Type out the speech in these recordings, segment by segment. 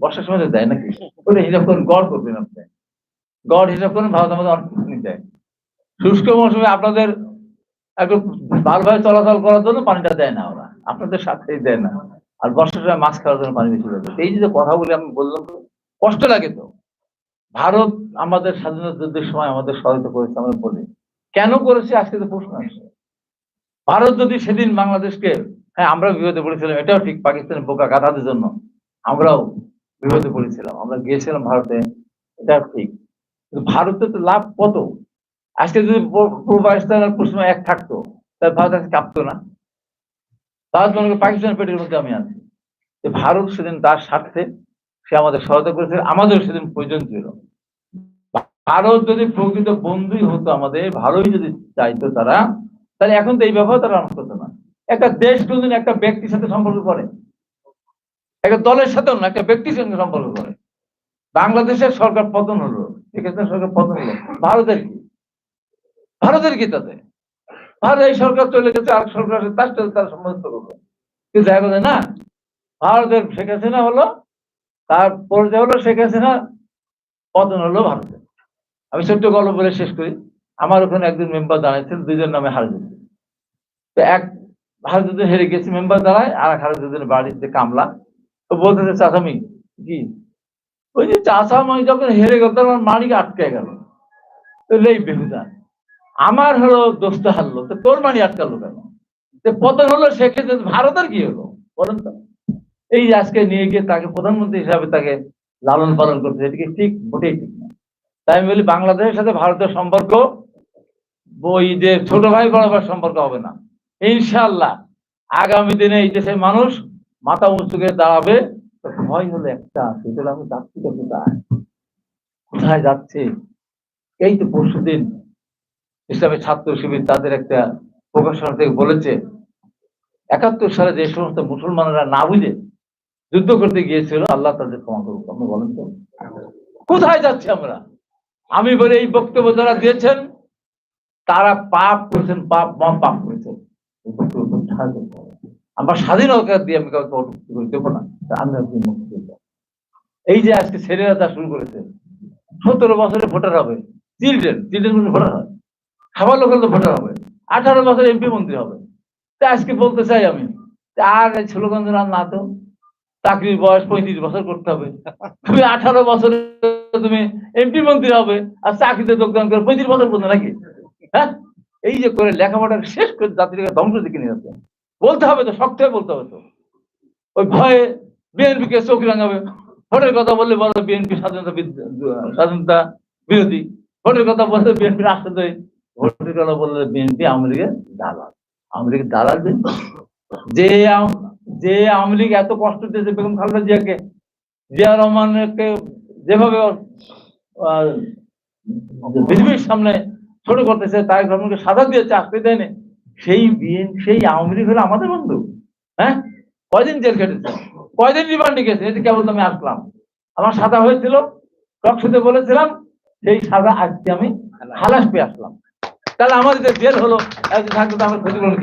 বর্ষার সময় দেয় নাকি? ওটা হিসাব করুন, গড় করবেন আপনি। গড় হিসাব করুন ভারত আমাদের অনেক দেয়। শুষ্ক মৌসুমে আপনাদের একটু ভালোভাবে চলাচল করার জন্য পানিটা দেয় না ওরা। আপনাদের সাথেই দেয় না। আর বর্ষার সময় মাছ খাওয়ার জন্য পানি বেশি দেয়। এই যে কথা বলে আমি বললাম, কষ্ট লাগে তো। ভারত আমাদের স্বাধীনতা যুদ্ধের সময় আমাদের সহায়তা করেছে, আমরা বলি। কেন করেছে? আজকে তো প্রশ্ন আসছে। ভারত যদি সেদিন বাংলাদেশকে হ্যাঁ আমরা বিপদে পড়েছিলাম, এটাও ঠিক, পাকিস্তানের বোকা গাধাদের জন্য। আমরাও বিপদে পড়েছিলাম, আমরা গিয়েছিলাম ভারতে, এটা ঠিক। ভারতে তো লাভ কত? আজকে যদি পূর্ব পূর্ব পাকিস্তান আর পশ্চিমে এক থাকতো, তাহলে ভারত আজকে কাঁপতো না। ভারত মনে করে পাকিস্তানের পেটের মধ্যে আমি আছি। যে ভারত সেদিন তার স্বার্থে সে আমাদের সহায়তা করেছে আমাদের সেদিন প্রয়োজন ছিল। ভারত যদি প্রকৃত বন্ধুই হতো আমাদের, ভালোই যদি চাইতো তারা, তাহলে এখন তো এই ব্যবহার তারা করতো না। একটা দেশ কোনদিন একটা ব্যক্তির সাথে সম্পর্ক করে। একটা দলের সাথেও না একটা ব্যক্তির সঙ্গে সম্পর্ক করে। বাংলাদেশের সরকার পতন হলো এখানে সরকার পতন হলো। ভারতের কি? ভারতের কি তাতে? ভারত এই সরকার চলে গেছে আর সরকার আছে, তার সাথে তার সম্বন্ধ করবে কিন্তু দেখা গেছে না ভারতের শেখ হাসিনা হলো তার পর্যায়ে হলো শেখ হাসিনা পতন হলো ভারতের আমি ছোট্ট গল্প বলে শেষ করি। আমার ওখানে একজন মেম্বার দাঁড়াইছেন দুইজন নামে হারে দিচ্ছে তো এক হারে হেরে গেছে মেম্বার দাঁড়ায় আর এক হারে বাড়িতে কামলা। বলতেছে, চাচামি, কি? ওই যে চাচামাই যখন হেরে গেল, তখন মানিকে আটকে গেল। আমার হলো দোস্ত হারলো, তো তোর মানি আটকালো কেন? পতন হলো সেক্ষেত্রে ভারতের কি হলো? বলেন তো। এই আজকে নিয়ে গিয়ে তাকে প্রধানমন্ত্রী হিসাবে তাকে লালন পালন করতে এটাকে ঠিক? মোটেই ঠিক না। তাই আমি বলি, বাংলাদেশের সাথে ভারতের সম্পর্ক, ওই যে ছোট ভাই বড় ভাই সম্পর্ক হবে না। ইনশাল্লাহ আগামী দিনে এই দেশের মানুষ মাথা উঁচু করে দাঁড়াবে ভয় হলো একটা সেটা আমি যাচ্ছি তো কোথায়? কোথায় যাচ্ছে? এই তো পরশু দিন ইসলামী ছাত্র শিবির তাদের একটা প্রকাশনা থেকে বলেছে, একাত্তর সালে যে সমস্ত মুসলমানরা না বুঝে যুদ্ধ করতে গিয়েছিল, আল্লাহ তাদের ক্ষমা করুক। আপনি বলেন তো। কোথায় যাচ্ছি আমরা? আমি বলে এই বক্তব্য যারা দিয়েছেন, তারা পাপ করেছেন, পাপ মহা পাপ করেছেন। এই বক্তব্য। আমরা স্বাধীনতা দিয়ে আমি কাউকে অটুক্তি করে দেবো না আমি মুক্তি। এই যে আজকে ছেলেরা তা শুরু করেছে সতেরো বছরে ভোটার হবে চিলড্রেন চিলড্রেন মানে ভোটার হয়। খাবার লোকাল তো ভোটার হবে, আঠারো বছর এমপি মন্ত্রী হবে। তা আজকে বলতে চাই আমি আর স্লোগান আর না তো। চাকরির বয়স পঁয়ত্রিশ বছর করতে হবে। তুমি আঠারো বছরে তুমি এমপি মন্ত্রী হবে, আর চাকরিতে যোগদান করে পঁয়ত্রিশ বছর পর্যন্ত নাকি? হ্যাঁ? এই যে করে লেখাপড়া শেষ করে জাতিকে ধ্বংস দিকে নিয়ে যাচ্ছে। বলতে হবে তো, শক্ত হয়ে বলতে হবে তো। ওই ভয়ে বিএনপি কে চোখ রাঙাবে। ভোটের কথা বললে বলো বিএনপি স্বাধীনতা স্বাধীনতা বিরোধী। ভোটের কথা বললে বিএনপি রাষ্ট্রদ্রোহী। ভোটের কথা বললে বিএনপি আওয়ামী লীগের দালাল। আওয়ামী লীগের দালাল। যে যে আওয়ামী লীগ এত কষ্ট দিয়েছে বেগম খালেদা জিয়াকে, জিয়া রহমানকে যেভাবে পৃথিবীর সামনে ছোট করতেছে তাই রহমানকে সাজা দিয়েছে আসতে দেয়নি সেই বিএন, সেই আওয়ামী লীগ হলো আমাদের বন্ধু। হ্যাঁ? কয়দিন জেল খেটেছে? কয়দিন রিমান্ডে গেছে এটা কেবল আমি আসলাম। আমার সাজা হয়েছিল টকশোতে বলেছিলাম, সেই সাজা আজকে আমি খালাস পেয়ে আসলাম। তাহলে আমাদের যে জেল হলো একদিন থাকতে তো আমরা ক্ষতিপূরণ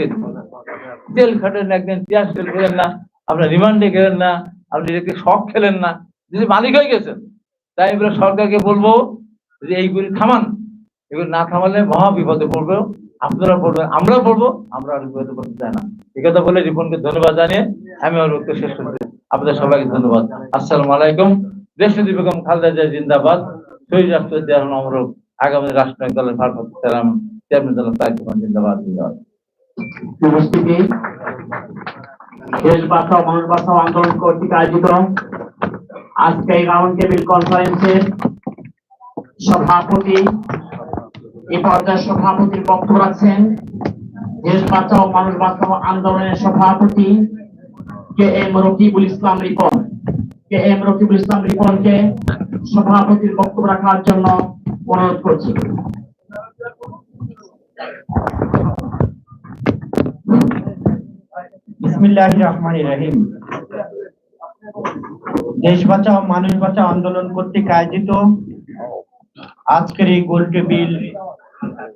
জেল খাটেন একদিন চেয়ার জেল খেলেন না, আপনার রিমান্ডে গেলেন না, আপনি এটাকে শখ খেলেন না। যদি মালিক হয়ে গেছেন, তাই এবার সরকারকে বলব যে এইগুলি থামান। এগুলো না থামালে মহা বিপদে পড়বে আপনারা পড়বেন আমরা পড়ব, আমরা বিপদে পড়তে চাই না। এই কথা বলে রিপনকে ধন্যবাদ জানিয়ে আমি আমার বক্তব্য শেষ করছি। আপনাদের সবাইকে ধন্যবাদ। আসসালামু আলাইকুম। দেশনীতি বেগম খালেদা জিয়া জিন্দাবাদ। শহীদ রাষ্ট্র জিয়ারন অমরক আগামী রাষ্ট্রনায়ক দলের ভারপ্রাপ্ত চেয়ারম্যান চেয়ারম্যান দলের তারিক জিন্দাবাদ। জিন্দাবাদ আজকে রাউন্ড টেবিল কনফারেন্সের সভাপতি এই পর্যায়ের সভাপতির বক্তব্য রাখছেন। দেশ বাঁচাও, মানুষ বাঁচাও আন্দোলনের সভাপতি K M Rakibul Islam Ripon. K M Rakibul Islam রিপনকে সভাপতির বক্তব্য রাখার জন্য অনুরোধ করছি। রহিম। দেশ বাঁচাও, মানুষ বাঁচাও আন্দোলন কর্তৃক আয়োজিত আজকের এই গোল টেবিল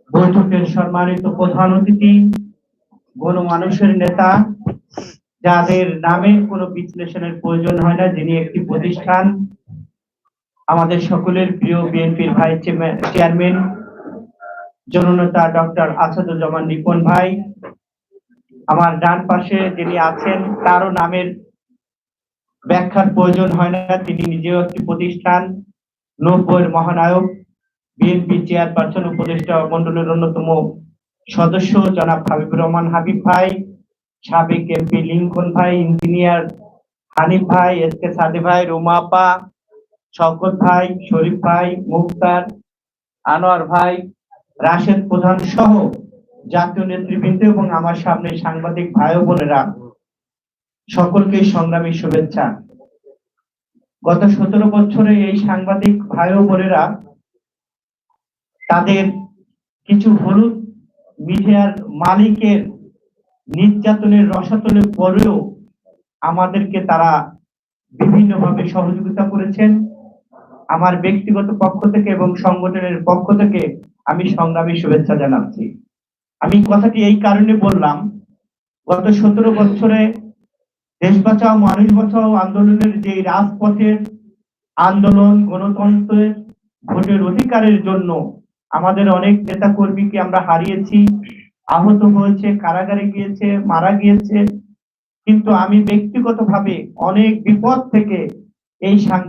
বৈঠকের সম্মানিত প্রধান অতিথি গণ মানুষের নেতা, যাদের নামে কোনো বিশ্লেষণের প্রয়োজন হয় না, যিনি একটি প্রতিষ্ঠান, আমাদের সকলের প্রিয় বিএনপির ভাইস চেয়ারম্যান জননেতা ডক্টর আসাদুজ্জামান রিপন ভাই, আমার ডান পাশে যিনি আছেন, তারও নামের ব্যাখ্যার প্রয়োজন হয় না, তিনি নিজেও একটি প্রতিষ্ঠান, নব্বইয়ের মহানায়ক। বিএনপি চেয়ারপারসন, উপদেষ্টা মন্ডলের অন্যতম সদস্য জনাব হাবিবুর রহমান হাবিব ভাই, সাবেক এমপি লিঙ্কন ভাই, ইঞ্জিনিয়ার হানিফ ভাই, এস কে সাদে ভাই, রুমা আপা, শওকত ভাই, শরীফ ভাই, মুক্তার আনোয়ার ভাই, রাশেদ প্রধান সহ জাতীয় নেতৃবৃন্দ এবং আমার সামনে সাংবাদিক ভাই বোনেরা। সকলকে সংগ্রামী শুভেচ্ছা। গত সতেরো বছরে এই সাংবাদিক ভাই বোনেরা তাদের কিছু হলুদ মিডিয়ার মালিকের নির্যাতনের রসাতলে পরেও আমাদেরকে তারা বিভিন্নভাবে সহযোগিতা করেছেন। আমার ব্যক্তিগত পক্ষ থেকে এবং সংগঠনের পক্ষ থেকে আমি সংগ্রামী শুভেচ্ছা জানাচ্ছি। আমি কথাটি এই কারণে বললাম, গত সতেরো বছরে দেশ বাঁচাও, মানুষ বাঁচাও আন্দোলনের যে রাজপথের আন্দোলন, গণতন্ত্রের ভোটের অধিকারের জন্য আমাদের অনেক নেতা কর্মীকে আমরা হারিয়েছি। আহত হয়েছে, কারাগারে গিয়েছে, মারা গিয়েছে। কিন্তু আমি ব্যক্তিগতভাবে অনেক বিপদ থেকে এই সাংবাদিক